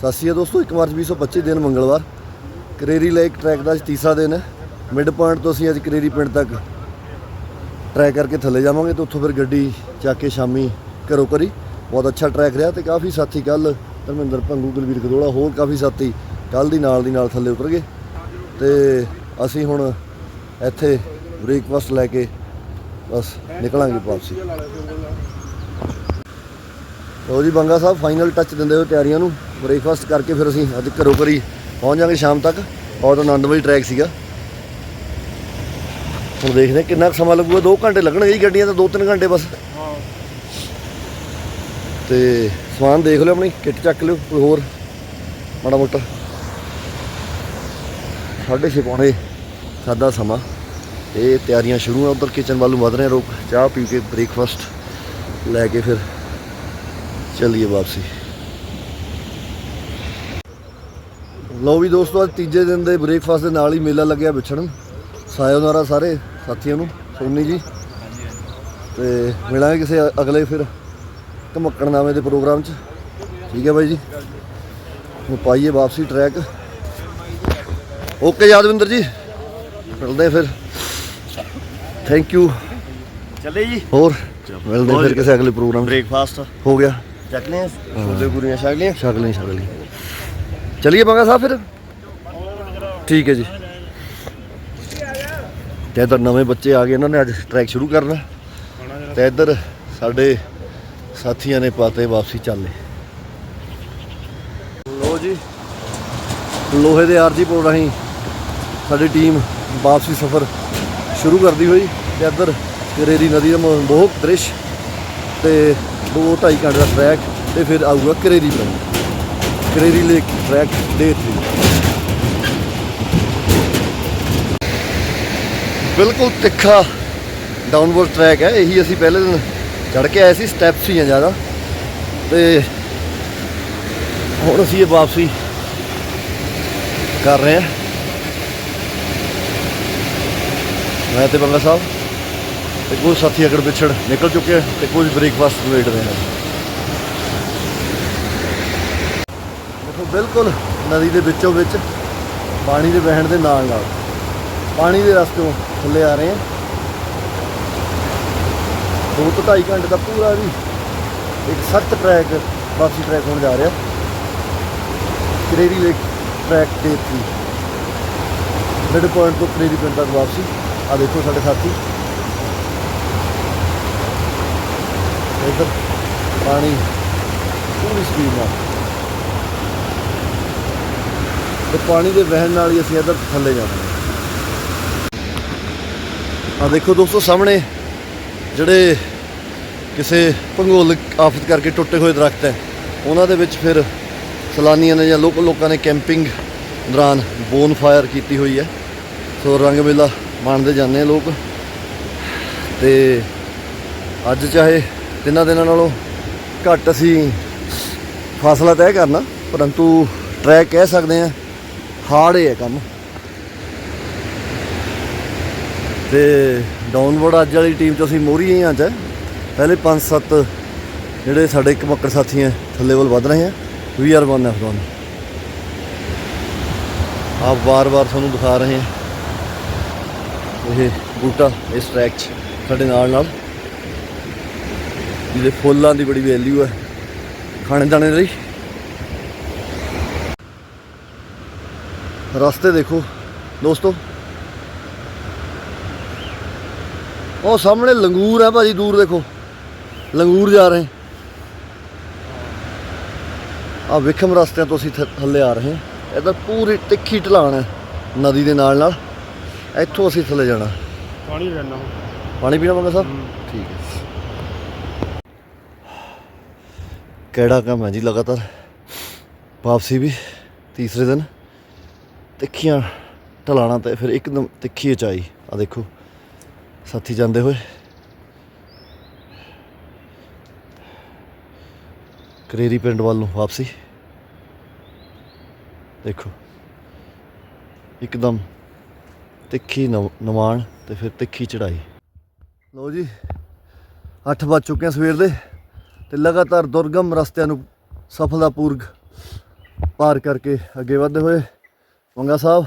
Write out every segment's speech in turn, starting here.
ਸਤਿ ਸ਼੍ਰੀ ਅਕਾਲ ਦੋਸਤੋ 1 ਮਾਰਚ 2025 ਦਿਨ ਮੰਗਲਵਾਰ। ਕਰੇਰੀ ਲੇਕ ਟਰੈਕ ਦਾ ਅੱਜ ਤੀਸਰਾ ਦਿਨ ਹੈ। ਮਿਡ ਪੁਆਇੰਟ ਤੋਂ ਅਸੀਂ ਅੱਜ ਕਰੇਰੀ ਪਿੰਡ ਤੱਕ ਟਰੈਕ ਕਰਕੇ ਥੱਲੇ ਜਾਵਾਂਗੇ ਤੇ ਉੱਥੋਂ ਫਿਰ ਗੱਡੀ ਚੱਕ ਕੇ ਸ਼ਾਮੀ ਘਰੋਂ ਕਰੀ। ਬਹੁਤ ਅੱਛਾ ਟਰੈਕ ਰਿਹਾ ਤੇ ਕਾਫੀ ਸਾਥੀ ਕੱਲ ਧਰਮਿੰਦਰ ਭੰਗੂ ਗੁਲਵੀਰ ਕਦੋੜਾ ਹੋਰ ਕਾਫੀ ਸਾਥੀ ਕੱਲ ਦੀ ਨਾਲ ਦੀ ਨਾਲ ਥੱਲੇ ਉਤਰ ਗਏ। ਤੇ ਅਸੀਂ ਹੁਣ ਇੱਥੇ ਬ੍ਰੇਕਫਾਸਟ ਲੈ ਕੇ ਬਸ ਨਿਕਲਾਂਗੇ ਵਾਪਸੀ। ਲਓ ਜੀ, ਬੰਗਾ ਸਾਹਿਬ ਫਾਈਨਲ ਟੱਚ ਦਿੰਦੇ ਹੋ ਤਿਆਰੀਆਂ ਨੂੰ। ਬ੍ਰੇਕਫਾਸਟ ਕਰਕੇ ਫਿਰ ਅਸੀਂ ਅੱਜ ਘਰੋਂ ਘਰੀ ਪਹੁੰਚ ਜਾਾਂਗੇ ਸ਼ਾਮ ਤੱਕ। ਬਹੁਤ ਆਨੰਦਮਈ ਟਰੈਕ ਸੀਗਾ। ਹੁਣ ਦੇਖਦੇ ਕਿੰਨਾ ਕੁ ਸਮਾਂ ਲੱਗੂਗਾ। 2 ਘੰਟੇ ਲੱਗਣਗੇ ਜੀ ਗੱਡੀਆਂ ਤਾਂ 2-3 ਘੰਟੇ ਬਸ। ਤੇ ਸਮਾਨ ਦੇਖ ਲਿਓ ਆਪਣੀ ਕਿੱਟ ਚੱਕ ਲਿਓ ਕੋਈ ਹੋਰ। ਮਾੜਾ ਮੋਟਾ। ਸਾਢੇ ਛੇ ਪੌਣੇ ਸਾਦਾ ਸਮਾਂ। ਇਹ ਤਿਆਰੀਆਂ ਸ਼ੁਰੂ ਆ ਉਧਰ ਕਿਚਨ ਵੱਲ ਨੂੰ ਵਧ ਰਹੇ ਰੋਕ ਚਾਹ ਪੀ ਕੇ ਬ੍ਰੇਕਫਾਸਟ ਲੈ ਕੇ ਫਿਰ ਚੱਲੀਏ ਵਾਪਸੀ। ਲਓ ਵੀ ਦੋਸਤੋ ਅੱਜ ਤੀਜੇ ਦਿਨ ਦੇ ਬ੍ਰੇਕਫਾਸਟ ਦੇ ਨਾਲ ਹੀ ਮੇਲਾ ਲੱਗਿਆ ਵਿਛੜਨ। ਸਾਇਓਨਾਰਾ ਸਾਰੇ ਸਾਥੀਆਂ ਨੂੰ ਸੋਨੀ ਜੀ। ਤੇ ਮਿਲਾਂਗੇ ਕਿਸੇ ਅਗਲੇ ਫਿਰ ਧਮਕਣ ਨਾਮੇ ਦੇ ਪ੍ਰੋਗਰਾਮ 'ਚ। ਠੀਕ ਹੈ ਬਾਈ ਜੀ। ਹੁਣ ਪਾਈਏ ਵਾਪਸੀ ਟਰੈਕ ਓਕੇ ਯਾਦਵਿੰਦਰ ਜੀ। ਮਿਲਦੇ ਫਿਰ। ਥੈਂਕ ਯੂ ਚੱਲੇ ਜੀ। ਹੋਰ? ਮਿਲਦੇ ਫਿਰ ਕਿਸੇ ਅਗਲੇ ਪ੍ਰੋਗਰਾਮ 'ਚ। ਬ੍ਰੇਕਫਾਸਟ ਹੋ ਗਿਆ। ਚੱਕ ਲਿਆ ਛੋਲੇ ਪੂਰੀਆਂ ਛਕ ਲਿਆ ਛਕ ਚਲਿਏ ਬੰਗਾ ਸਾਹਿਬ ਫਿਰ? ਠੀਕ ਹੈ ਜੀ। ਤੇ ਇੱਧਰ ਨਵੇਂ ਬੱਚੇ ਆ ਗਏ, ਇਹਨਾਂ ਨੇ ਅੱਜ ਟਰੈਕ ਸ਼ੁਰੂ ਕਰਨਾ। ਤੇ ਇੱਧਰ ਸਾਡੇ ਸਾਥੀਆਂ ਨੇ ਪਾਤੇ ਵਾਪਸੀ ਚੱਲੇ। ਲੋ ਜੀ, ਲੋਹੇ ਦੇ ਆਰਜੀ ਪੁਲ ਰਾਹੀਂ ਸਾਡੀ ਟੀਮ ਵਾਪਸੀ ਸਫ਼ਰ ਸ਼ੁਰੂ ਕਰਦੀ ਹੋਈ। ਤੇ ਇੱਧਰ ਕਰੇਰੀ ਨਦੀ ਦਾ ਮਨਮੋਹਕ ਦ੍ਰਿਸ਼। ਤੇ 2.5 ਘੰਟੇ ਦਾ ਟਰੈਕ ਤੇ ਫਿਰ ਆਊਗਾ ਕਰੇਰੀ ਪਿੰਡ। ਕਰੇਰੀ ਲੇਕ ਟਰੈਕ ਦੇ 3 ਬਿਲਕੁਲ ਤਿੱਖਾ ਡਾਊਨਵਰਡ ਟਰੈਕ ਹੈ। ਇਹੀ ਅਸੀਂ ਪਹਿਲੇ ਦਿਨ ਚੜ ਕੇ ਆਏ ਸੀ ਸਟੈਪਸ ਹੀ ਆ ਜ਼ਿਆਦਾ। ਤੇ ਹੁਣ ਅਸੀਂ ਇਹ ਵਾਪਸੀ ਕਰ ਰਹੇ ਹਾਂ। ਮੈਂ ਤੇ ਬੰਗਾ ਸਾਹਿਬ ਤੇ ਕੁਝ ਸਾਥੀ ਅਗੜ ਪਿਛੜ ਨਿਕਲ ਚੁੱਕੇ ਆ ਤੇ ਕੁਝ ਬ੍ਰੇਕਫਾਸਟ ਵੇਟ ਰਹੇ ਹਨ ਬਿਲਕੁਲ ਨਦੀ ਦੇ ਵਿੱਚੋਂ ਵਿੱਚ ਪਾਣੀ ਦੇ ਵਹਿਣ ਦੇ ਨਾਲ ਨਾਲ ਪਾਣੀ ਦੇ ਰਸਤੋਂ ਥੱਲੇ ਆ ਰਹੇ ਹਾਂ ਦੋ ਤੋਂ ਢਾਈ ਘੰਟੇ ਦਾ ਪੂਰਾ ਵੀ ਇੱਕ ਸਖਤ ਟਰੈਕ ਵਾਪਸੀ ਟਰੈਕ ਹੋਣ ਜਾ ਰਿਹਾ। ਕਰੇਰੀ ਲੇਕ ਟਰੈਕ ਤੇ ਥੀ ਮਿਡ ਪੁਆਇੰਟ ਤੋਂ ਕਰੇਰੀ ਪਿੰਡ ਤੱਕ ਵਾਪਸੀ। ਆ ਦੇਖੋ ਸਾਡੇ ਸਾਥੀ। ਇੱਧਰ ਪਾਣੀ ਪੂਰੀ ਸਪੀਡ ਨਾਲ। ਤੇ ਪਾਣੀ ਦੇ ਵਹਿਣ ਨਾਲ ਹੀ ਅਸੀਂ ਇੱਧਰ ਥੱਲੇ ਜਾਣਾ ਆ ਦੇਖੋ ਦੋਸਤੋ, ਸਾਹਮਣੇ ਜਿਹੜੇ ਕਿਸੇ ਭੂਗੋਲਿਕ ਆਫਤ ਕਰਕੇ ਟੁੱਟੇ ਹੋਏ ਦਰਖਤ ਹੈ, ਉਹਨਾਂ ਦੇ ਵਿੱਚ ਫਿਰ ਸੈਲਾਨੀਆਂ ਨੇ ਜਾਂ ਲੋਕਲ ਲੋਕਾਂ ਨੇ ਕੈਂਪਿੰਗ ਦੌਰਾਨ ਬੋਨ ਫਾਇਰ ਕੀਤੀ ਹੋਈ ਹੈ। ਸੋ ਰੰਗ ਮੇਲਾ ਮਾਣਦੇ ਜਾਂਦੇ ਲੋਕ। ਤੇ ਅੱਜ ਚਾਹੇ ਤਿੰਨਾਂ ਦਿਨਾਂ ਨਾਲੋਂ ਘੱਟ ਅਸੀਂ ਫਾਸਲਾ ਤੈਅ ਕਰਨਾ, ਪਰੰਤੂ ਟਰੈਕ ਕਹਿ ਸਕਦੇ ਆ ਹਾਰਡ ਹੈ ਕੰਮ। ਤੇ ਡਾਊਨਵਰਡ ਅੱਜ ਵਾਲੀ ਟੀਮ ਚ ਅਸੀਂ ਮੋਰੀ ਹੀ ਹਾਂ ਅੱਜ। ਪਹਿਲੇ 5-7 ਜਿਹੜੇ ਸਾਡੇ ਇੱਕ ਮੱਕੜ ਸਾਥੀ ਹੈ, ਥੱਲੇ ਵੱਲ ਵਧ ਰਹੇ ਆ ਵੀ ਆਰ ਵਨ ਐਫ ਵਨ ਆਪ ਵਾਰ-ਵਾਰ ਤੁਹਾਨੂੰ ਦਿਖਾ ਰਹੇ ਹਾਂ। ਇਹ ਬੂਟਾ ਇਸ ਟਰੈਕ 'ਚ ਸਾਡੇ ਨਾਲ ਨਾਲ। ਜਿਹਦੇ ਫੁੱਲਾਂ ਦੀ ਬੜੀ ਵੈਲਿਊ ਹੈ। ਖਾਣੇ ਦਾਣੇ ਲਈ ਰਸਤੇ ਦੇਖੋ ਦੋਸਤੋ। ਉਹ ਸਾਹਮਣੇ ਲੰਗੂਰ ਹੈ ਭਾਜੀ ਦੂਰ ਦੇਖੋ। ਲੰਗੂਰ ਜਾ ਰਹੇ। ਆ ਵਿਖਮ ਰਸਤਿਆਂ ਤੋਂ ਅਸੀਂ ਥੱਲੇ ਆ ਰਹੇ ਹਾਂ। ਇਹਦਾ ਪੂਰੀ ਤਿੱਖੀ ਢਲਾਣ ਹੈ ਨਦੀ ਦੇ ਨਾਲ ਨਾਲ। ਇੱਥੋਂ ਅਸੀਂ ਥੱਲੇ ਜਾਣਾ। ਪਾਣੀ ਲੈਣਾ ਪਾਣੀ ਪੀਣਾ ਮੰਗਾ ਸਾਹਿਬ? ਠੀਕ ਹੈ। ਕਿਹੜਾ ਕੰਮ ਹੈ ਜੀ ਲਗਾਤਾਰ? ਵਾਪਸੀ ਵੀ ਤੀਸਰੇ ਦਿਨ। ਤਿੱਖੀਆਂ ਢਲਾਣਾ ਤੇ ਫਿਰ ਇੱਕਦਮ ਤਿੱਖੀ ਉਚਾਈ। ਆ ਦੇਖੋ, ਸਾਥੀ ਜਾਂਦੇ ਹੋਏ। ਕਰੇਰੀ ਪਿੰਡ ਵੱਲ ਨੂੰ ਵਾਪਸੀ। ਦੇਖੋ, ਇੱਕਦਮ ਤਿੱਖੀ ਨਵ- ਨਿਮਾਣ ਤੇ ਫਿਰ ਤਿੱਖੀ ਚੜਾਈ ਲਓ ਜੀ 8 ਵੱਜ ਚੁੱਕੇ ਆ ਸਵੇਰ ਦੇ ਤੇ ਲਗਾਤਾਰ ਦੁਰਗਮ ਰਸਤਿਆਂ ਨੂੰ ਸਫਲਤਾਪੂਰਵਕ ਪਾਰ ਕਰਕੇ ਅੱਗੇ ਵਧਦੇ ਹੋਏ ਮੰਗਾ ਸਾਹਿਬ।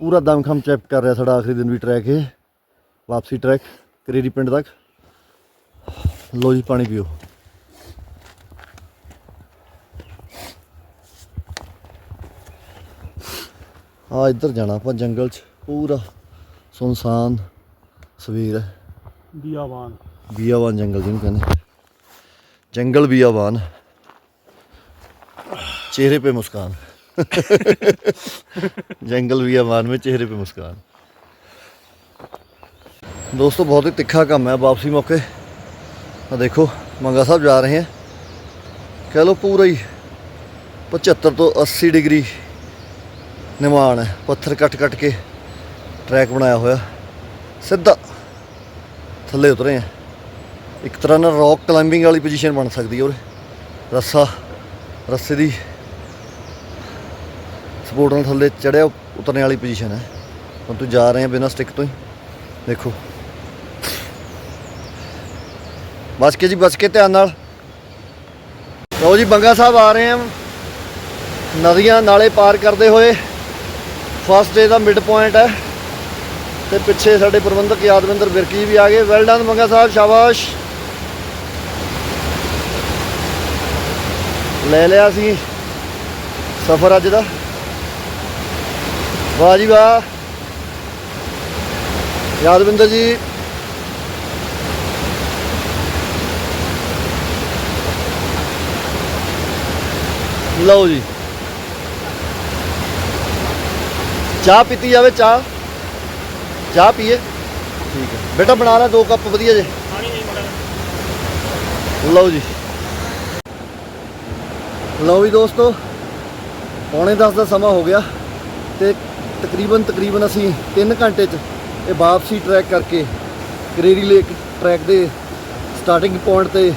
ਪੂਰਾ ਦਮਖਮ ਚੈਪ ਕਰ ਰਿਹਾ ਸਾਡਾ ਆਖਰੀ ਦਿਨ ਵੀ ਟਰੈਕ ਹੈ ਵਾਪਸੀ ਟਰੈਕ ਕਰੇਰੀ ਪਿੰਡ ਤੱਕ। ਲੋ ਜੀ ਪਾਣੀ ਪੀਓ। ਆ ਇੱਧਰ ਜਾਣਾ ਆਪਾਂ ਜੰਗਲ 'ਚ। ਪੂਰਾ ਸੁਨਸਾਨ ਸਵੇਰ ਹੈ। ਬੀਆਵਾਨ। ਬਿਆਵਾਨ ਜੰਗਲ ਜਿਹਨੂੰ ਕਹਿੰਦੇ। ਜੰਗਲ ਬੀਆਵਾਨ। चेहरे पे मुस्कान जंगल बियावान में चेहरे पे मुस्कान दोस्तों बहुत ही तिखा काम है वापसी मौके आ देखो मंगा साहब जा रहे हैं कह लो पूरा ही पचहत्तर तो अस्सी डिग्री निमान है पत्थर कट कट के ट्रैक बनाया होया सीधा थल्ले उतरे हैं ਇੱਕ ਤਰ੍ਹਾਂ ਨਾਲ ਰੌਕ ਕਲਾਈਂਬਿੰਗ ਵਾਲੀ ਪੋਜੀਸ਼ਨ ਬਣ ਸਕਦੀ ਹੈ ਉਰੇ ਰੱਸਾ ਰੱਸੇ ਦੀ ਸਪੋਰਟ ਨਾਲ ਥੱਲੇ ਚੜਿਆ, ਉਤਰਨੇ ਵਾਲੀ ਪੋਜੀਸ਼ਨ ਹੈ। ਹੁਣ ਤੂੰ ਜਾ ਰਹੇ ਆ ਬਿਨਾਂ ਸਟਿਕ ਤੋਂ ਹੀ। ਦੇਖੋ। ਬਚ ਕੇ ਜੀ ਬਚ ਕੇ ਧਿਆਨ ਨਾਲ। ਲਓ ਜੀ, ਬੰਗਾ ਸਾਹਿਬ ਆ ਰਹੇ ਆ। ਨਦੀਆਂ ਨਾਲੇ ਪਾਰ ਕਰਦੇ ਹੋਏ। ਫਸਟ ਡੇ ਦਾ ਮਿਡ ਪੁਆਇੰਟ ਹੈ। ਤੇ ਪਿੱਛੇ ਸਾਡੇ ਪ੍ਰਬੰਧਕ ਯਾਦਵਿੰਦਰ ਵਿਰਕੀ ਵੀ ਆ ਗਏ। ਵੈਲ ਡਨ ਮੰਗਾ ਸਾਹਿਬ, ਸ਼ਾਬਾਸ਼। ਲੈ ਲਿਆ ਸੀ। ਸਫ਼ਰ ਅੱਜ ਦਾ। ਵਾਹ ਜੀ ਵਾਹ। ਯਾਦਵਿੰਦਰ ਜੀ। ਲਓ ਜੀ। ਚਾਹ ਪੀਤੀ ਜਾਵੇ ਚਾਹ। ਚਾਹ ਪੀਏ। ਠੀਕ ਹੈ। ਬੇਟਾ ਬਣਾ ਲੈ ਦੋ ਕੱਪ, ਵਧੀਆ ਜੇ। ਲਓ ਜੀ। ਲਓ ਵੀ ਦੋਸਤੋ, ਪੌਣੇ 10 ਦਾ ਸਮਾਂ ਹੋ ਗਿਆ ਤੇ ਤਕਰੀਬਨ ਤਕਰੀਬਨ ਅਸੀਂ 3 ਘੰਟੇ 'ਚ ਇਹ ਵਾਪਸੀ ਟਰੈਕ ਕਰਕੇ ਕਰੇਰੀ ਲੇਕ ਟਰੈਕ ਦੇ ਸਟਾਰਟਿੰਗ ਪੁਆਇੰਟ ਤੇ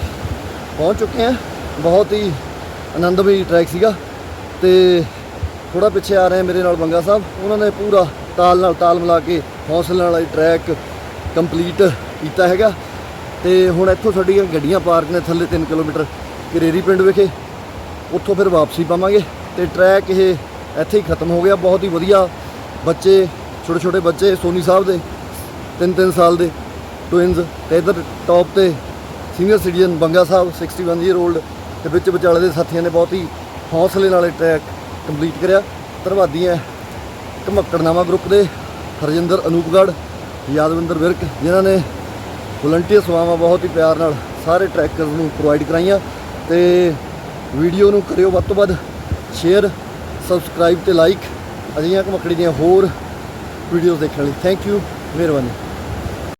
ਪਹੁੰਚ ਚੁੱਕੇ ਹਾਂ। ਬਹੁਤ ਹੀ ਆਨੰਦਮਈ ਟਰੈਕ ਸੀਗਾ ਤੇ ਥੋੜਾ ਪਿੱਛੇ ਆ ਰਹੇ ਮੇਰੇ ਨਾਲ ਬੰਗਾ ਸਾਹਿਬ। ਉਹਨਾਂ ਨੇ ਪੂਰਾ ਤਾਲ ਨਾਲ ਤਾਲ ਮਿਲਾ ਕੇ ਹੌਸਲੇ ਨਾਲ ਇਹ ਟਰੈਕ ਕੰਪਲੀਟ ਕੀਤਾ ਹੈਗਾ। ਤੇ ਹੁਣ ਇੱਥੋਂ ਸਾਡੀਆਂ ਗੱਡੀਆਂ ਪਾਰਕ ਨੇ ਥੱਲੇ 3 ਕਿਲੋਮੀਟਰ ਕਰੇਰੀ ਪਿੰਡ ਵਿਖੇ। ਉੱਥੋਂ ਫਿਰ ਵਾਪਸੀ ਪਾਵਾਂਗੇ ਤੇ ਟਰੈਕ ਇਹ ਇੱਥੇ ਹੀ ਖਤਮ ਹੋ ਗਿਆ। ਬਹੁਤ ਹੀ ਵਧੀਆ ਬੱਚੇ, ਛੋਟੇ ਛੋਟੇ ਬੱਚੇ, ਸੋਨੀ ਸਾਹਿਬ ਦੇ 3-3 ਸਾਲ ਦੇ ਟਵਿਨਸ ਤੇ ਇਧਰ ਟੌਪ ਤੇ senior citizen Banga Sahib 61 year old ਤੇ ਵਿੱਚ ਵਿਚਾਲੇ ਦੇ ਸਾਥੀਆਂ ਨੇ ਬਹੁਤ ਹੀ ਹੌਸਲੇ ਨਾਲ ਇਹ ਟਰੈਕ ਕੰਪਲੀਟ ਕਰਿਆ। ਧੰਨਵਾਦੀ ਹੈ ਧਮਕੜਨਾਮਾ ਗਰੁੱਪ ਦੇ ਹਰਜਿੰਦਰ ਅਨੂਪਗੜ੍ਹ, ਯਾਦਵਿੰਦਰ ਵਿਰਕ, ਜਿਨ੍ਹਾਂ ਨੇ ਵਲੰਟੀਅਰ ਸੇਵਾਵਾਂ ਬਹੁਤ ਹੀ ਪਿਆਰ ਨਾਲ ਸਾਰੇ ਟਰੈਕਰਸ ਨੂੰ ਪ੍ਰੋਵਾਈਡ ਕਰਾਈਆਂ ਤੇ ਵੀਡੀਓ ਨੂੰ ਕਰਿਓ ਵੱਧ ਤੋਂ ਵੱਧ ਸ਼ੇਅਰ ਸਬਸਕ੍ਰਾਈਬ ਤੇ ਲਾਈਕ ਅਜਿਹੀਆਂ ਘਮਕੜੀ ਦੀਆਂ ਹੋਰ ਵੀਡੀਓਜ਼ ਦੇਖਣ ਲਈ ਥੈਂਕ ਯੂ ਮਿਹਰਬਾਨੀ।